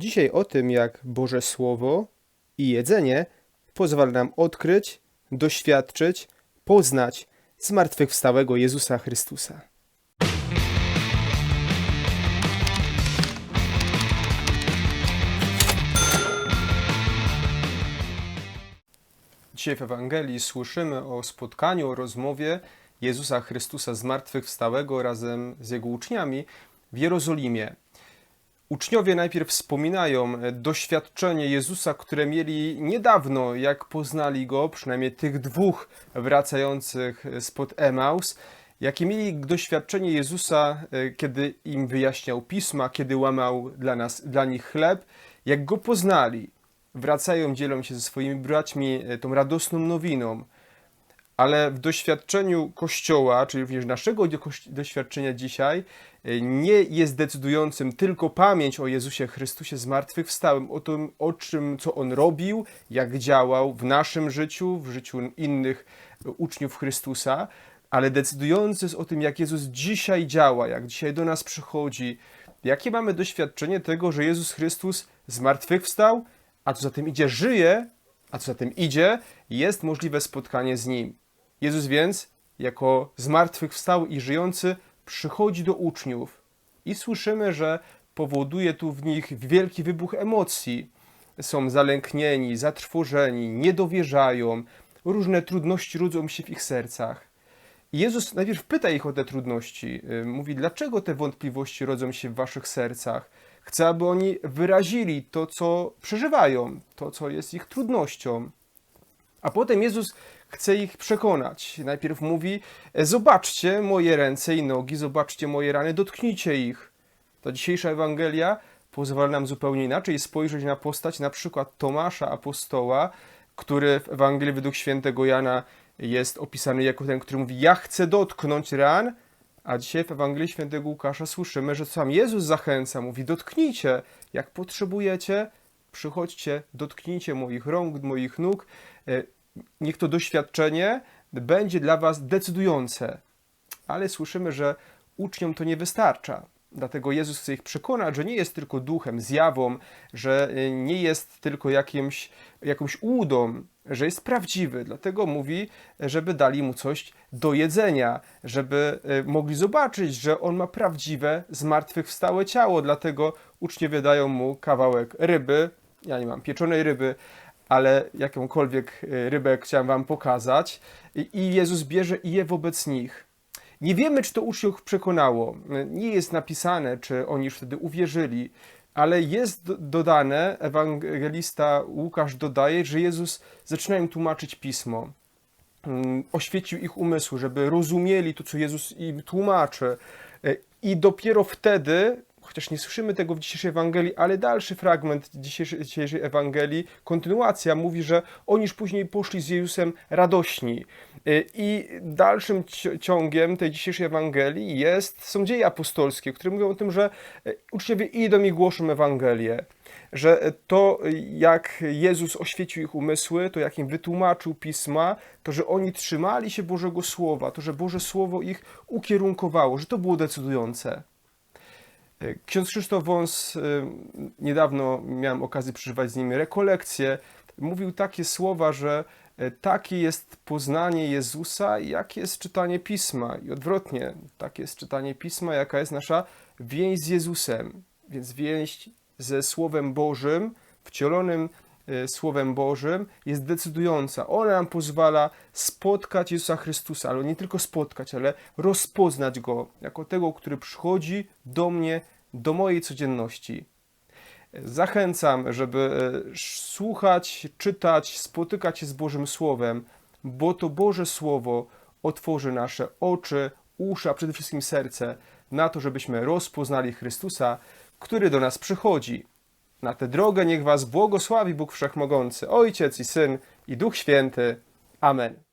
Dzisiaj o tym, jak Boże Słowo i jedzenie pozwala nam odkryć, doświadczyć, poznać zmartwychwstałego Jezusa Chrystusa. Dzisiaj w Ewangelii słyszymy o spotkaniu, o rozmowie Jezusa Chrystusa zmartwychwstałego razem z jego uczniami w Jerozolimie. Uczniowie najpierw wspominają doświadczenie Jezusa, które mieli niedawno, jak poznali go, przynajmniej tych dwóch wracających spod Emaus, jakie mieli doświadczenie Jezusa, e, kiedy im wyjaśniał pisma, kiedy łamał dla, nas, dla nich chleb, jak go poznali. Wracają, dzielą się ze swoimi braćmi e, tą radosną nowiną. Ale w doświadczeniu Kościoła, czyli również naszego do- doświadczenia dzisiaj, e, nie jest decydującym tylko pamięć o Jezusie Chrystusie zmartwychwstałym, o tym, o czym, co On robił, jak działał w naszym życiu, w życiu innych e, uczniów Chrystusa, ale decydujący jest o tym, jak Jezus dzisiaj działa, jak dzisiaj do nas przychodzi, jakie mamy doświadczenie tego, że Jezus Chrystus zmartwychwstał, a co za tym idzie, żyje, a co za tym idzie, jest możliwe spotkanie z Nim. Jezus więc, jako zmartwychwstały i żyjący, przychodzi do uczniów i słyszymy, że powoduje tu w nich wielki wybuch emocji. Są zalęknieni, zatrwożeni, nie dowierzają, różne trudności rodzą się w ich sercach. I Jezus najpierw pyta ich o te trudności. Y, Mówi, dlaczego te wątpliwości rodzą się w waszych sercach? Chce, aby oni wyrazili to, co przeżywają, to, co jest ich trudnością. A potem Jezus chce ich przekonać. Najpierw mówi: Zobaczcie moje ręce i nogi, zobaczcie moje rany, dotknijcie ich. Ta dzisiejsza Ewangelia pozwala nam zupełnie inaczej spojrzeć na postać na przykład Tomasza Apostoła, który w Ewangelii według świętego Jana jest opisany jako ten, który mówi: Ja chcę dotknąć ran. A dzisiaj w Ewangelii świętego Łukasza słyszymy, że sam Jezus zachęca, mówi: Dotknijcie, jak potrzebujecie, przychodźcie, dotknijcie moich rąk, moich nóg. Niech to doświadczenie będzie dla Was decydujące. Ale słyszymy, że uczniom to nie wystarcza. Dlatego Jezus chce ich przekonać, że nie jest tylko duchem, zjawą, że y, nie jest tylko jakimś, jakąś ułudą, że jest prawdziwy. Dlatego mówi, żeby dali mu coś do jedzenia, żeby y, mogli zobaczyć, że on ma prawdziwe, zmartwychwstałe ciało. Dlatego uczniowie dają mu kawałek ryby. Ja nie mam pieczonej ryby, ale jakąkolwiek y, rybę chciałem wam pokazać. I Jezus bierze i je wobec nich. Nie wiemy, czy to uczniów przekonało. Nie jest napisane, czy oni już wtedy uwierzyli, ale jest do- dodane, ewangelista Łukasz dodaje, że Jezus zaczyna im tłumaczyć pismo. Mm, Oświecił ich umysły, żeby rozumieli to, co Jezus im tłumaczy. E, I dopiero wtedy, chociaż nie słyszymy tego w dzisiejszej Ewangelii, ale dalszy fragment dzisiejszej, dzisiejszej Ewangelii, kontynuacja mówi, że oni już później poszli z Jezusem radośni. Y, I dalszym ci- ciągiem tej dzisiejszej Ewangelii jest, są dzieje apostolskie, które mówią o tym, że y, uczniowie idą i głoszą Ewangelię. Że y, to, jak Jezus oświecił ich umysły, to jak im wytłumaczył pisma, to, że oni trzymali się Bożego Słowa, to, że Boże Słowo ich ukierunkowało, że to było decydujące. Ksiądz Krzysztof Wąs, y, niedawno miałem okazję przeżywać z nim rekolekcję, mówił takie słowa, że y, takie jest poznanie Jezusa, jak jest czytanie Pisma. I odwrotnie, takie jest czytanie Pisma, jaka jest nasza więź z Jezusem. Więc więź ze Słowem Bożym, wcielonym Słowem Bożym jest decydująca. Ona nam pozwala spotkać Jezusa Chrystusa, ale nie tylko spotkać, ale rozpoznać Go jako tego, który przychodzi do mnie, do mojej codzienności. Zachęcam, żeby e, słuchać, czytać, spotykać się z Bożym Słowem, bo to Boże Słowo otworzy nasze oczy, uszy, a przede wszystkim serce na to, żebyśmy rozpoznali Chrystusa, który do nas przychodzi. Na tę drogę niech Was błogosławi Bóg Wszechmogący, Ojciec i Syn i Duch Święty. Amen.